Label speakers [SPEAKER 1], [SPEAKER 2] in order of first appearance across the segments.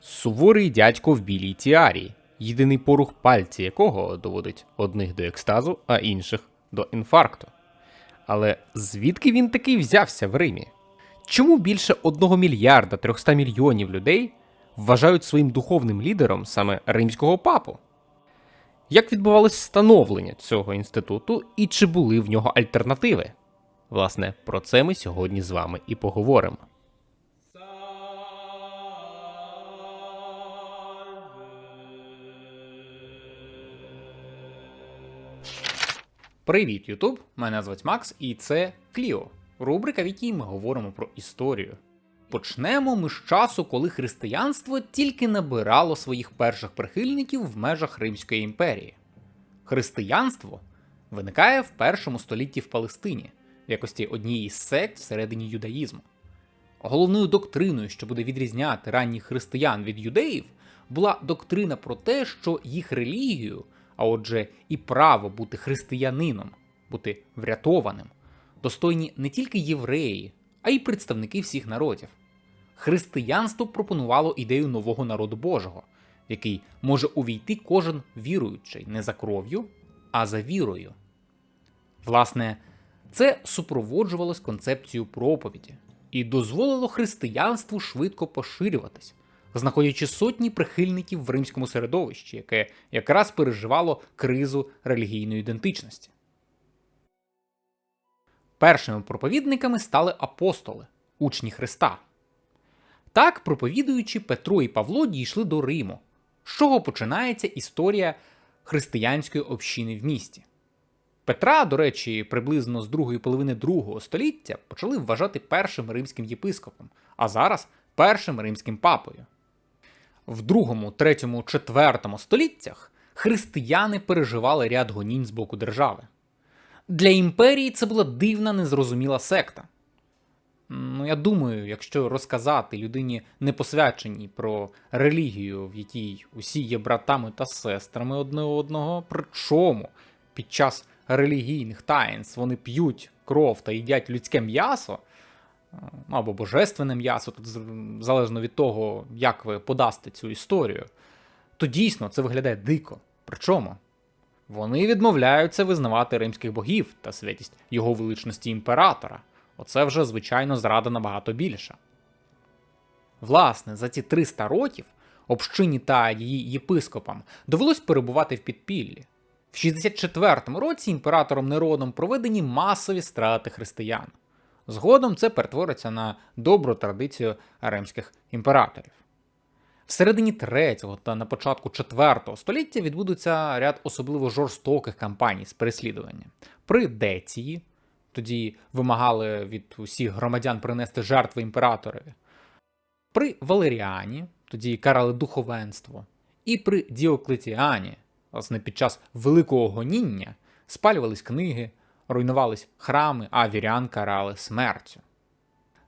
[SPEAKER 1] Суворий дядько в білій тіарі, єдиний порух пальці якого доводить одних до екстазу, а інших до інфаркту. Але звідки він такий взявся в Римі? Чому більше 1 мільярда 300 мільйонів людей вважають своїм духовним лідером саме римського папу? Як відбувалось становлення цього інституту і чи були в нього альтернативи? Власне, про це ми сьогодні з вами і поговоримо. Привіт, Ютуб! Мене звуть Макс, і це Кліо, рубрика, в якій ми говоримо про історію. Почнемо ми з часу, коли християнство тільки набирало своїх перших прихильників в межах Римської імперії. Християнство виникає в першому столітті в Палестині в якості однієї з сект всередині юдаїзму. Головною доктриною, що буде відрізняти ранніх християн від юдеїв, була доктрина про те, що їх релігію, а отже, і право бути християнином, бути врятованим, достойні не тільки євреї, а й представники всіх народів. Християнство пропонувало ідею нового народу Божого, в який може увійти кожен віруючий не за кров'ю, а за вірою. Власне, це супроводжувалось концепцією проповіді і дозволило християнству швидко поширюватись, знаходячи сотні прихильників в римському середовищі, яке якраз переживало кризу релігійної ідентичності. Першими проповідниками стали апостоли, учні Христа. Так, проповідуючи Петро і Павло дійшли до Риму, з чого починається історія християнської общини в місті. Петра, до речі, приблизно з другої половини другого століття почали вважати першим римським єпископом, а зараз першим римським папою. В другому, третьому, четвертому століттях християни переживали ряд гонінь з боку держави. Для імперії це була дивна незрозуміла секта. Ну, я думаю, якщо розказати людині непосвяченій про релігію, в якій усі є братами та сестрами одне одного, причому під час релігійних таїнств вони п'ють кров та їдять людське м'ясо, ну, або божественне м'ясо, тут залежно від того, як ви подасте цю історію, то дійсно це виглядає дико. Причому вони відмовляються визнавати римських богів та святість його величності імператора. Оце вже, звичайно, зрада набагато більша. Власне, за ці 300 років общині та її єпископам довелось перебувати в підпіллі. В 64-му році імператором Неродом проведені масові страти християн. Згодом це перетвориться на добру традицію римських імператорів. В середині 3 та на початку 4 століття відбудуться ряд особливо жорстоких кампаній з переслідування. При Деції, тоді вимагали від усіх громадян принести жертви імператорові. При Валеріані, тоді карали духовенство, і при Діоклетіані, власне, під час великого гоніння, спалювались книги, руйнувались храми, а вірян карали смертю.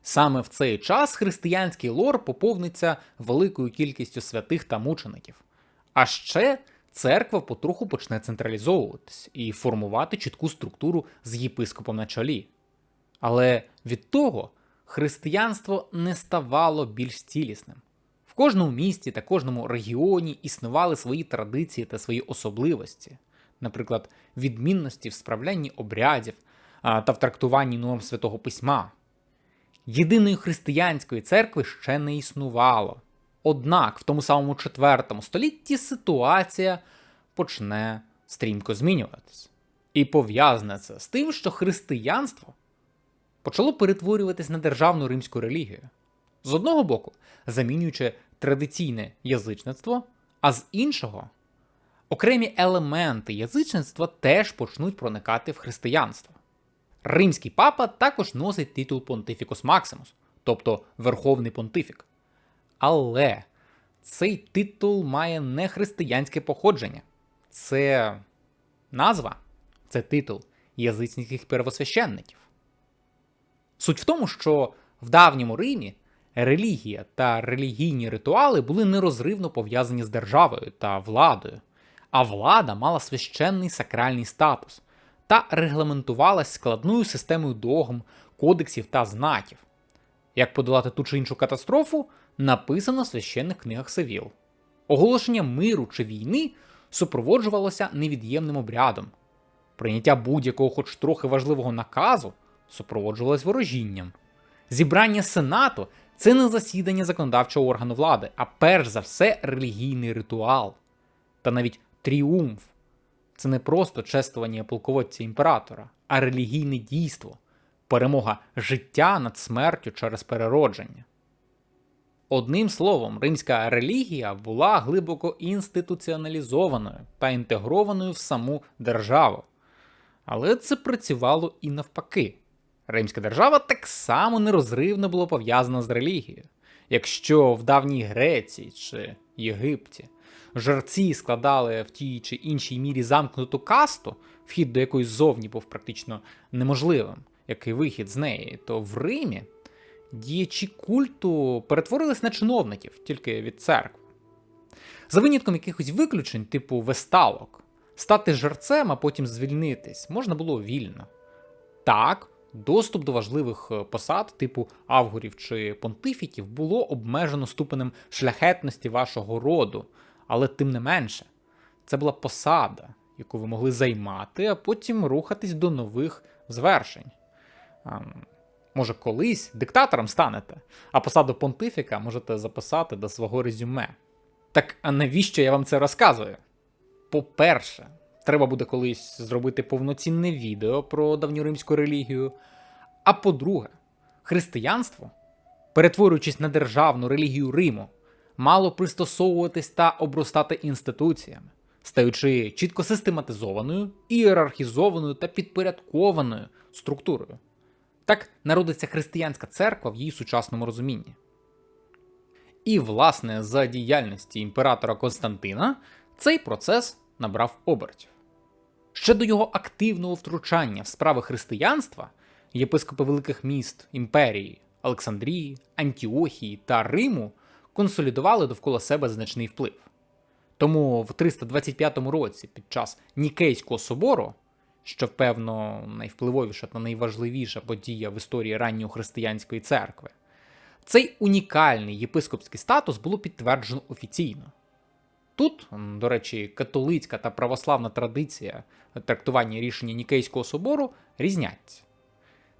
[SPEAKER 1] Саме в цей час християнський лор поповниться великою кількістю святих та мучеників. А ще церква потроху почне централізовуватись і формувати чітку структуру з єпископом на чолі. Але від того християнство не ставало більш цілісним. В кожному місті та кожному регіоні існували свої традиції та свої особливості, наприклад, відмінності в справлянні обрядів та в трактуванні норм святого письма. Єдиної християнської церкви ще не існувало. Однак в тому самому IV столітті ситуація почне стрімко змінюватись. І пов'язане це з тим, що християнство почало перетворюватись на державну римську релігію. З одного боку, замінюючи традиційне язичництво, а з іншого, окремі елементи язичництва теж почнуть проникати в християнство. Римський папа також носить титул Понтифікус Максимус, тобто Верховний понтифік. Але цей титул має не християнське походження. Це назва, це титул язичницьких первосвященників. Суть в тому, що в давньому Римі релігія та релігійні ритуали були нерозривно пов'язані з державою та владою, а влада мала священний сакральний статус та регламентувалась складною системою догм, кодексів та знаків. Як подолати ту чи іншу катастрофу, написано в священних книгах Севіл. Оголошення миру чи війни супроводжувалося невід'ємним обрядом. Прийняття будь-якого хоч трохи важливого наказу супроводжувалось ворожінням. Зібрання сенату це не засідання законодавчого органу влади, а перш за все релігійний ритуал. Та навіть тріумф це не просто чествування полководця імператора, а релігійне дійство, перемога життя над смертю через переродження. Одним словом, римська релігія була глибоко інституціоналізованою та інтегрованою в саму державу. Але це працювало і навпаки. Римська держава так само нерозривно була пов'язана з релігією. Якщо в давній Греції чи Єгипті жерці складали в тій чи іншій мірі замкнуту касту, вхід до якої ззовні був практично неможливим, як і вихід з неї, то в Римі діячі культу перетворились на чиновників тільки від церкви. За винятком якихось виключень, типу весталок, стати жерцем, а потім звільнитись можна було вільно. Так, доступ до важливих е, посад, типу авгурів чи понтифіків, було обмежено ступенем шляхетності вашого роду, але тим не менше, це була посада, яку ви могли займати, а потім рухатись до нових звершень. Ем, Може, колись диктатором станете, а посаду понтифіка можете записати до свого резюме. Так а навіщо я вам це розказую? По-перше, треба буде колись зробити повноцінне відео про давньоримську релігію. А по-друге, християнство, перетворюючись на державну релігію Риму, мало пристосовуватись та обростати інституціями, стаючи чітко систематизованою, ієрархізованою та підпорядкованою структурою. Так народиться християнська церква в її сучасному розумінні. І, власне, за діяльності імператора Константина цей процес набрав обертів. Ще до його активного втручання в справи християнства єпископи великих міст імперії Олександрії, Антіохії та Риму консолідували довкола себе значний вплив. Тому в 325 році, під час Нікейського собору, що, певно, найвпливовіша та найважливіша подія в історії ранньої християнської церкви, цей унікальний єпископський статус було підтверджено офіційно. Тут, до речі, католицька та православна традиція трактування рішення Нікейського собору різняться.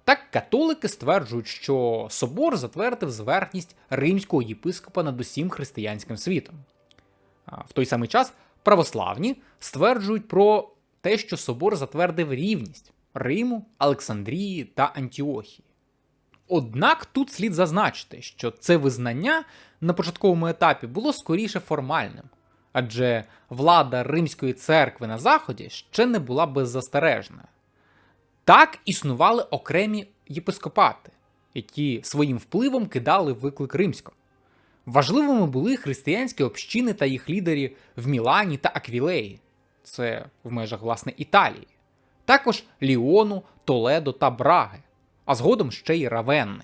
[SPEAKER 1] Так, католики стверджують, що собор затвердив зверхність римського єпископа над усім християнським світом. В той самий час православні стверджують про те, що собор затвердив рівність Риму, Олександрії та Антіохії. Однак тут слід зазначити, що це визнання на початковому етапі було скоріше формальним, адже влада Римської церкви на Заході ще не була беззастережною. Так існували окремі єпископати, які своїм впливом кидали виклик римському. Важливими були християнські общини та їх лідері в Мілані та Аквілеї, це в межах власне Італії, також Ліону, Толедо та Браги, а згодом ще й Равенни.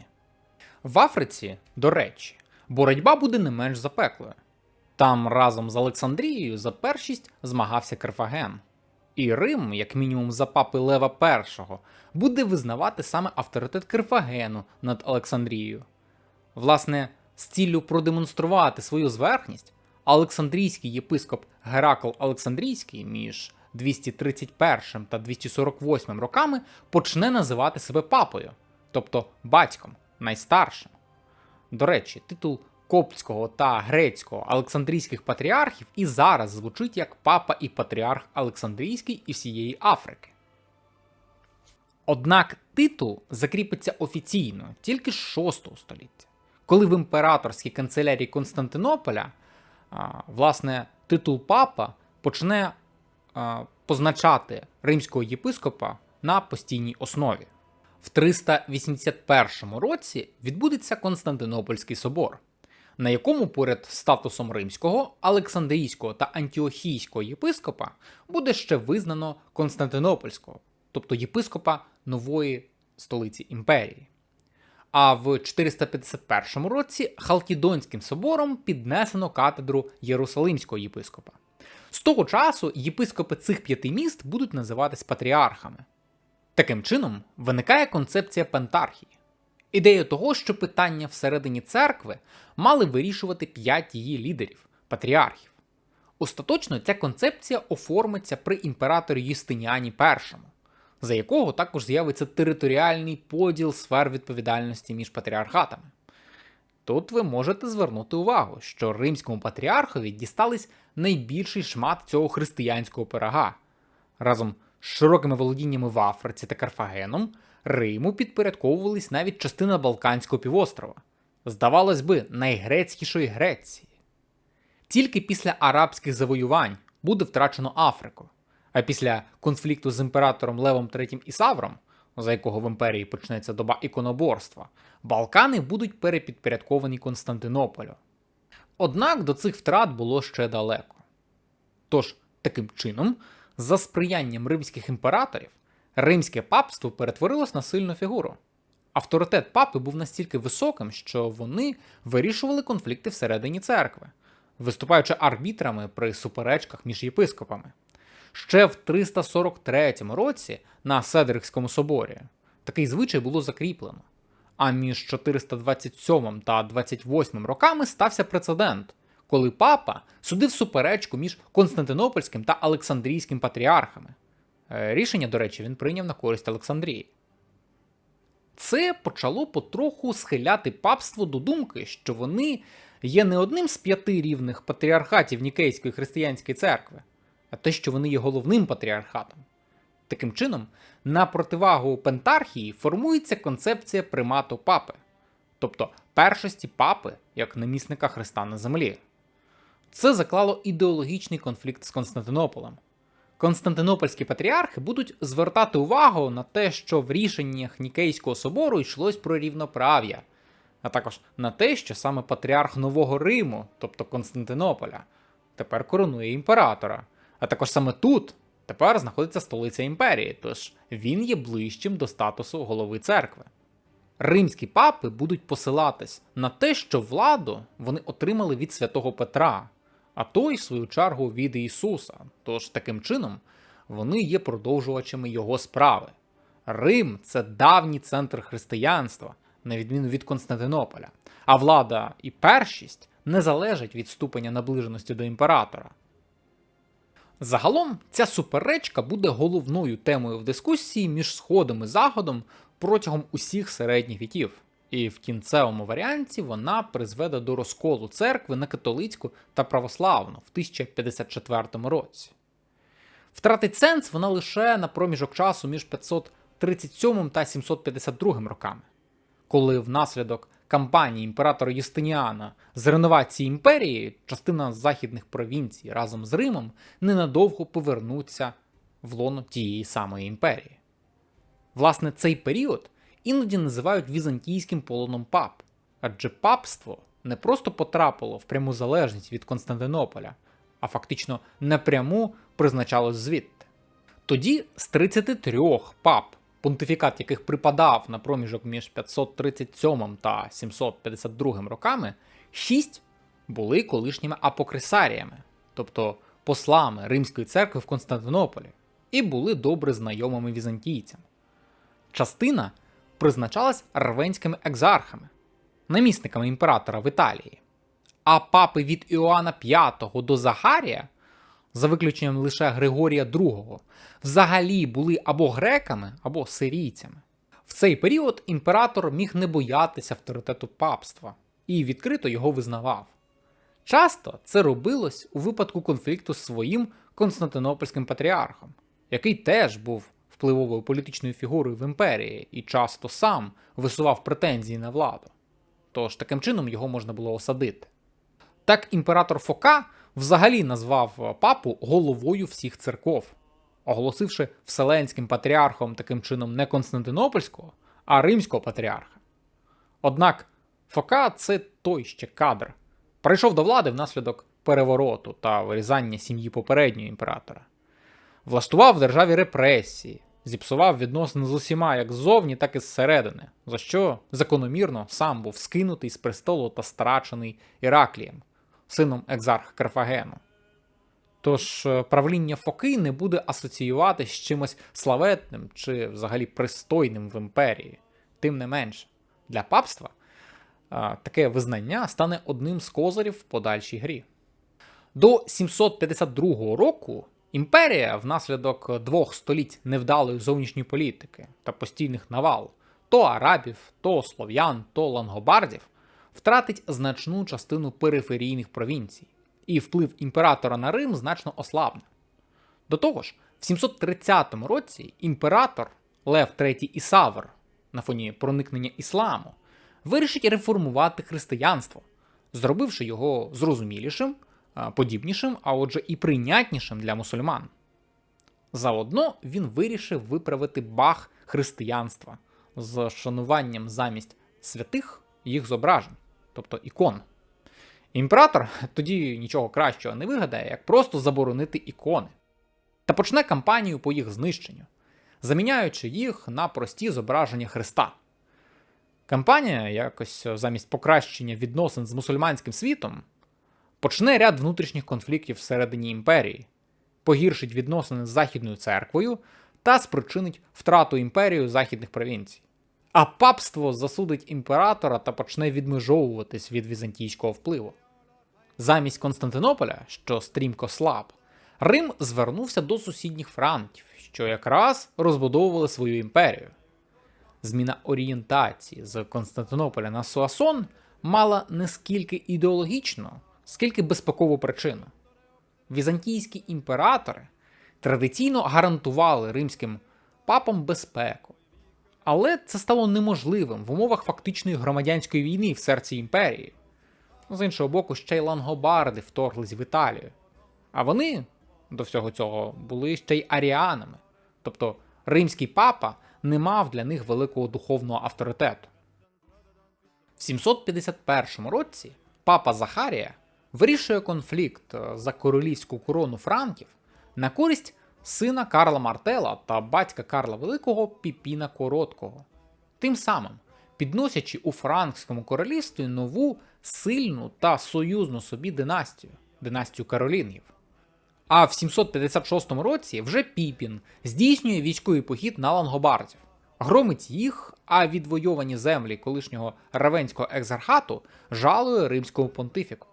[SPEAKER 1] В Африці, до речі, боротьба буде не менш запеклою. Там разом з Олександрією за першість змагався Карфаген. І Рим, як мінімум за папи Лева І, буде визнавати саме авторитет Карфагену над Олександрією. Власне, з ціллю продемонструвати свою зверхність, Олександрійський єпископ Геракл Олександрійський між 231 та 248 роками почне називати себе папою, тобто батьком, найстаршим. До речі, титул коптського та грецького Олександрійських патріархів і зараз звучить як папа і патріарх Олександрійський і всієї Африки. Однак титул закріпиться офіційно тільки з 6 століття, коли в імператорській канцелярії Константинополя власне титул папа почне позначати римського єпископа на постійній основі. В 381 році відбудеться Константинопольський собор, на якому поряд статусом римського, Олександрійського та Антіохійського єпископа буде ще визнано Константинопольського, тобто єпископа нової столиці імперії. А в 451 році Халтідонським собором піднесено катедру Єрусалимського єпископа. З того часу єпископи цих п'яти міст будуть називатись патріархами. Таким чином, виникає концепція пентархії. Ідея того, що питання всередині церкви мали вирішувати п'ять її лідерів патріархів. Остаточно ця концепція оформиться при імператорі Юстиніані І, за якого також з'явиться територіальний поділ сфер відповідальності між патріархатами. Тут ви можете звернути увагу, що римському патріархові дістались найбільший шмат цього християнського пирога. Разом з широкими володіннями в Африці та Карфагеном Риму підпорядковувались навіть частина Балканського півострова, здавалось би, найгрецькішої Греції. Тільки після арабських завоювань буде втрачено Африку, а після конфлікту з імператором Левом III Ісавром, за якого в імперії почнеться доба іконоборства, Балкани будуть перепідпорядковані Константинополю. Однак до цих втрат було ще далеко. Тож, таким чином, за сприянням римських імператорів, римське папство перетворилось на сильну фігуру. Авторитет папи був настільки високим, що вони вирішували конфлікти всередині церкви, виступаючи арбітрами при суперечках між єпископами. Ще в 343 році на Седрикському соборі такий звичай було закріплено. А між 427 та 28 роками стався прецедент, коли папа судив суперечку між Константинопольським та Олександрійським патріархами. Е, Рішення, до речі, він прийняв на користь Олександрії. Це почало потроху схиляти папство до думки, що вони є не одним з п'яти рівних патріархатів Нікейської християнської церкви, а те, що вони є головним патріархатом. Таким чином, на противагу пентархії формується концепція примату папи, тобто першості папи як намісника Христа на землі. Це заклало ідеологічний конфлікт з Константинополем. Константинопольські патріархи будуть звертати увагу на те, що в рішеннях Нікейського собору йшлось про рівноправ'я, а також на те, що саме патріарх Нового Риму, тобто Константинополя, тепер коронує імператора. А також саме тут тепер знаходиться столиця імперії, тож він є ближчим до статусу голови церкви. Римські папи будуть посилатись на те, що владу вони отримали від святого Петра, а той, в свою чергу, від Ісуса. Тож таким чином вони є продовжувачами його справи. Рим це давній центр християнства, на відміну від Константинополя, а влада і першість не залежать від ступеня наближеності до імператора. Загалом ця суперечка буде головною темою в дискусії між Сходом і Заходом протягом усіх середніх віків, і в кінцевому варіанті вона призведе до розколу церкви на католицьку та православну в 1054 році. Втратить сенс вона лише на проміжок часу між 537 та 752 роками, коли внаслідок кампанії імператора Юстиніана з реновації імперії частина західних провінцій разом з Римом ненадовго повернуться в лоно тієї самої імперії. Власне, цей період іноді називають візантійським полоном пап, адже папство не просто потрапило в пряму залежність від Константинополя, а фактично напряму призначалось звідти. Тоді з 33 пап, понтифікат яких припадав на проміжок між 537 та 752 роками, 6 були колишніми апокрисаріями, тобто послами Римської церкви в Константинополі, і були добре знайомими візантійцям. Частина призначалась рвенськими екзархами, намісниками імператора в Італії, а папи від Іоанна V до Захарія, за виключенням лише Григорія II, взагалі були або греками, або сирійцями. В цей період імператор міг не боятися авторитету папства і відкрито його визнавав. Часто це робилось у випадку конфлікту з своїм Константинопольським патріархом, який теж був впливовою політичною фігурою в імперії і часто сам висував претензії на владу. Тож таким чином його можна було осадити. Так імператор Фока взагалі назвав папу головою всіх церков, оголосивши вселенським патріархом таким чином не Константинопольського, а римського патріарха. Однак Фока це той ще кадр. Прийшов до влади внаслідок перевороту та вирізання сім'ї попереднього імператора, влаштував в державі репресії, зіпсував відносини з усіма як ззовні, так і зсередини, за що закономірно сам був скинутий з престолу та страчений Іраклієм, сином екзарха Карфагену. Тож е, правління Фоки не буде асоціювати з чимось славетним чи взагалі пристойним в імперії, тим не менше. Для папства таке визнання стане одним з козирів в подальшій грі. До 752 року імперія внаслідок двох століть невдалої зовнішньої політики та постійних навал то арабів, то слов'ян, то лангобардів втратить значну частину периферійних провінцій, і вплив імператора на Рим значно ослабне. До того ж, в 730 році імператор Лев III Ісавр на фоні проникнення ісламу вирішить реформувати християнство, зробивши його зрозумілішим, подібнішим, а отже, і прийнятнішим для мусульман. Заодно він вирішив виправити бах християнства з шануванням замість святих їх зображень, тобто ікон. Імператор тоді нічого кращого не вигадає, як просто заборонити ікони. Та почне кампанію по їх знищенню, заміняючи їх на прості зображення Христа. Кампанія, якось замість покращення відносин з мусульманським світом, почне ряд внутрішніх конфліктів всередині імперії, погіршить відносини з Західною церквою та спричинить втрату імперії західних провінцій. А папство засудить імператора та почне відмежовуватись від візантійського впливу. Замість Константинополя, що стрімко слаб, Рим звернувся до сусідніх франків, що якраз розбудовували свою імперію. Зміна орієнтації з Константинополя на Суасон мала не скільки ідеологічну, скільки безпекову причину. Візантійські імператори традиційно гарантували римським папам безпеку, але це стало неможливим в умовах фактичної громадянської війни в серці імперії. З іншого боку, ще й лангобарди вторглись в Італію. А вони до всього цього були ще й аріанами. Тобто римський папа не мав для них великого духовного авторитету. В 751 році папа Захарія вирішує конфлікт е, за королівську корону франків на користь сина Карла Мартела та батька Карла Великого Піпіна Короткого. Тим самим підносячи у Франкському королівстві нову сильну та союзну собі династію династію Каролінгів. А в 756 році вже Піпін здійснює військовий похід на лангобардів, громить їх, а відвойовані землі колишнього равенського екзархату жалує римському понтифіку.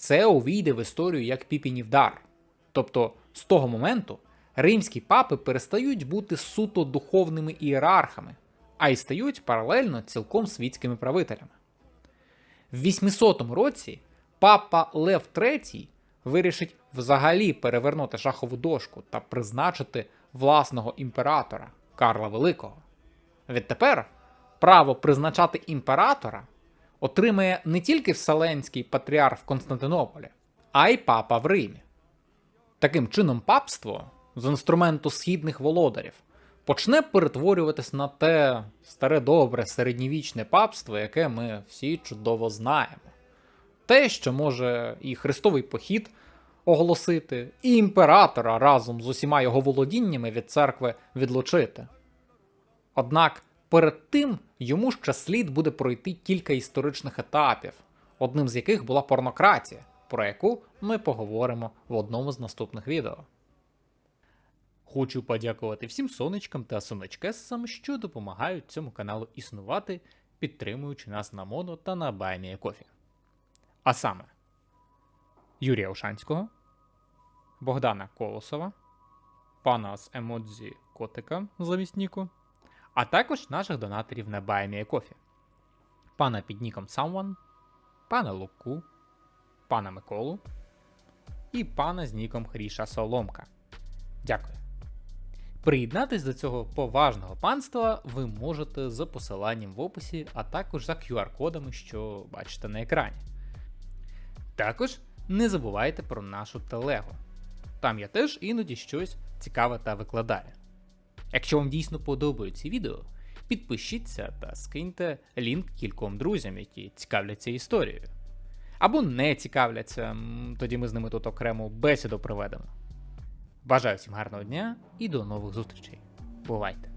[SPEAKER 1] Це увійде в історію як Піпінів дар. Тобто з того моменту римські папи перестають бути суто духовними ієрархами, а й стають паралельно цілком світськими правителями. В 800 році папа Лев III вирішить взагалі перевернути шахову дошку та призначити власного імператора Карла Великого. Відтепер право призначати імператора отримає не тільки Вселенський патріарх в Константинополі, а й папа в Римі. Таким чином, папство з інструменту східних володарів почне перетворюватись на те старе добре середньовічне папство, яке ми всі чудово знаємо. Те, що може і хрестовий похід оголосити, і імператора разом з усіма його володіннями від церкви відлучити. Однак перед тим йому ще слід буде пройти кілька історичних етапів, одним з яких була порнократія, про яку ми поговоримо в одному з наступних відео. Хочу подякувати всім сонечкам та сонечкесам, що допомагають цьому каналу існувати, підтримуючи нас на моно та на Баймія Кофі. А саме Юрія Ошанського, Богдана Колосова, пана з емодзі Котика замість Ніку, а також наших донаторів на Кофі, пана під ніком Someone, пана Луку, пана Миколу і пана з ніком Хріша Соломка. Дякую. Приєднатись до цього поважного панства ви можете за посиланням в описі, а також за QR-кодами, що бачите на екрані. Також не забувайте про нашу телегу. Там я теж іноді щось цікаве та викладаю. Якщо вам дійсно подобаються відео, підпишіться та скиньте лінк кільком друзям, які цікавляться історією. Або не цікавляться, тоді ми з ними тут окремо бесіду проведемо. Бажаю всім гарного дня і до нових зустрічей. Бувайте!